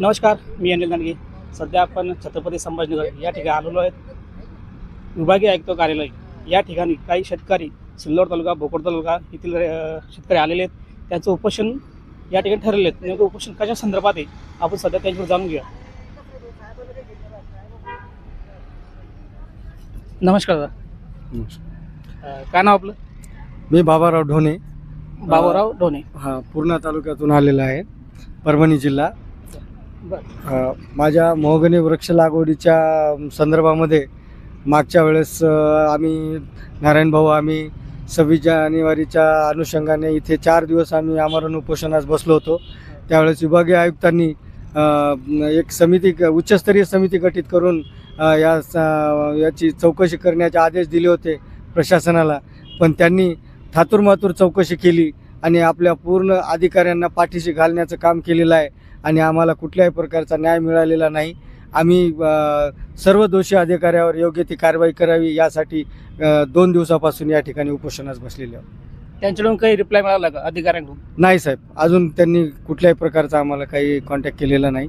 नमस्कार मी अनिल दानगे. सध्या आपण छत्रपती संभाजीनगर या ठिकाणी आलेलो आहेत. विभागीय आयुक्त कार्यालय या ठिकाणी काही शेतकरी सिल्लोड तालुका भोकर तालुका येथील शेतकरी आलेले आहेत. त्यांचं उपोषण या ठिकाणी ठरलेले आहेत नेमकं उपोषण कशा संदर्भात आहे आपण सध्या त्यांच्याकडे जाणून घेऊया. नमस्कार दादा. काय नाव आपलं? मी बाबाराव ढोणे. बाबूराव ढोणे. हा पूर्णा तालुक्यातून आलेला आहे परभणी जिल्हा. अ, माझ्या मोहगनी वृक्ष लागवडीच्या संदर्भामध्ये मागच्या वेळेस अ, आम्ही नारायण भाऊ आम्ही सव्वीस जानेवारीच्या अनुषंगाने इथे चार दिवस आम्ही आमरण उपोषणास बसलो होतो. त्यावेळेस विभागीय आयुक्तांनी अ, एक समिती उच्चस्तरीय समिती गठीत करून अ, या स- याची चौकशी करण्याचे आदेश दिले होते प्रशासनाला. पण त्यांनी थातुरमातूर चौकशी केली आणि आपल्या पूर्ण अधिकाऱ्यांना पाठीशी घालण्याचं काम केलेलं आहे. आणि आम्हाला कुठल्याही प्रकारचा न्याय मिळालेला नाही. आम्ही सर्व दोषी अधिकाऱ्यावर योग्य ती कारवाई करावी यासाठी दोन दिवसापासून या ठिकाणी उपोषणास बसलेले आहोत. त्यांच्याकडून काही रिप्लाय मिळाला का अधिकाऱ्यांकडून? नाही साहेब. अजून त्यांनी कुठल्याही प्रकारचा आम्हाला काही कॉन्टॅक्ट केलेला नाही.